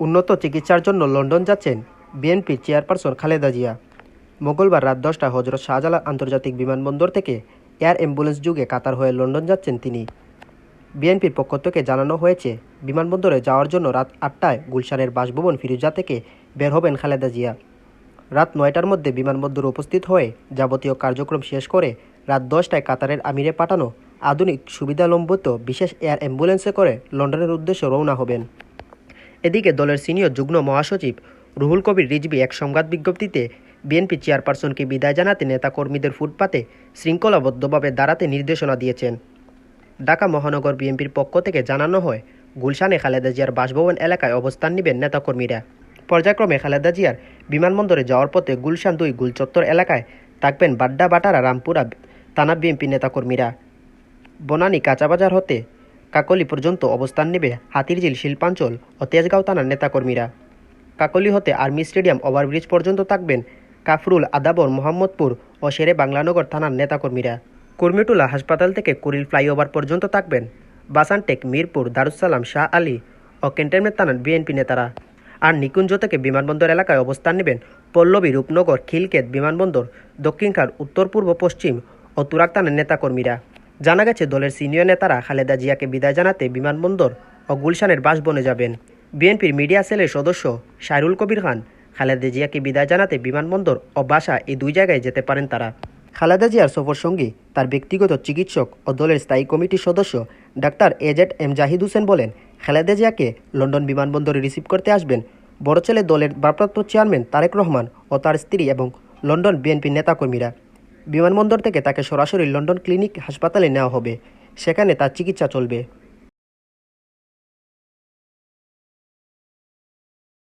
উন্নত চিকিৎসার জন্য লন্ডন যাচ্ছেন বিএনপির চেয়ারপারসন খালেদা জিয়া। মঙ্গলবার রাত দশটায় হজরত শাহজালাল আন্তর্জাতিক বিমানবন্দর থেকে এয়ার অ্যাম্বুলেন্স যুগে কাতার হয়ে লন্ডন যাচ্ছেন তিনি। বিএনপির পক্ষ থেকে জানানো হয়েছে, বিমানবন্দরে যাওয়ার জন্য রাত আটটায় গুলশানের বাসভবন ফিরুজা থেকে বের হবেন খালেদা জিয়া। রাত নয়টার মধ্যে বিমানবন্দরে উপস্থিত হয়ে যাবতীয় কার্যক্রম শেষ করে রাত দশটায় কাতারের আমিরে পাঠানো আধুনিক সুবিধালম্বিত বিশেষ এয়ার অ্যাম্বুলেন্সে করে লন্ডনের উদ্দেশ্যে রওনা হবেন। এদিকে দলের সিনিয়র যুগ্ম মহাসচিব রুহুল কবির রিজভি এক সংবাদ বিজ্ঞপ্তিতে বিএনপি চেয়ারপারসনকে বিদায় জানাতে নেতাকর্মীদের ফুটপাতে শৃঙ্খলাবদ্ধভাবে দাঁড়াতে নির্দেশনা দিয়েছেন। ঢাকা মহানগর বিএনপির পক্ষ থেকে জানানো হয়, গুলশানে খালেদা জিয়ার বাসভবন এলাকায় অবস্থান নেবেন নেতাকর্মীরা। পর্যায়ক্রমে খালেদা জিয়ার বিমানবন্দরে যাওয়ার পথে গুলশান দুই গুলচত্বর এলাকায় থাকবেন বাড্ডা বাটারা রামপুরা থানা বিএনপি নেতাকর্মীরা। বনানী কাঁচাবাজার হতে কাকলি পর্যন্ত অবস্থান নেবে হাতিরঝিল শিল্পাঞ্চল ও তেজগাঁও থানার নেতাকর্মীরা। কাকলি হতে আর্মি স্টেডিয়াম ওভারব্রিজ পর্যন্ত থাকবেন কাফরুল আদাবর মোহাম্মদপুর ও শেরে বাংলানগর থানার নেতাকর্মীরা। কুর্মিটুলা হাসপাতাল থেকে কুরিল ফ্লাইওভার পর্যন্ত থাকবেন বাসানটেক, মিরপুর দারুসালাম শাহ আলী ও ক্যান্টনমেন্ট থানার বিএনপি নেতারা। আর নিকুঞ্জ থেকে বিমানবন্দর এলাকায় অবস্থান নেবেন পল্লবী রূপনগর খিলকেত বিমানবন্দর দক্ষিণখান উত্তর পূর্ব পশ্চিম ও তুরাক থানার নেতাকর্মীরা। জানা গেছে, দলের সিনিয়র নেতারা খালেদা জিয়াকে বিদায় জানাতে বিমানবন্দর ও গুলশানের বাসবনে যাবেন। বিএনপির মিডিয়া সেলের সদস্য শাহরুল কবির খান খালেদা জিয়াকে বিদায় জানাতে বিমানবন্দর ও বাসা এই দুই জায়গায় যেতে পারেন তারা। খালেদা জিয়ার সফর সঙ্গী, তার ব্যক্তিগত চিকিৎসক ও দলের স্থায়ী কমিটির সদস্য doctor AZ M Zahid Hossain বলেন, খালেদা জিয়াকে লন্ডন বিমানবন্দরে রিসিভ করতে আসবেন। বড় ছেলে দলের ভারপ্রাপ্ত চেয়ারম্যান তারেক রহমান ও তার স্ত্রী এবং লন্ডন বিএনপির নেতাকর্মীরা। বিমানবন্দর থেকে তাকে সরাসরি লন্ডন ক্লিনিক হাসপাতালে নেওয়া হবে। সেখানে তার চিকিৎসা চলবে।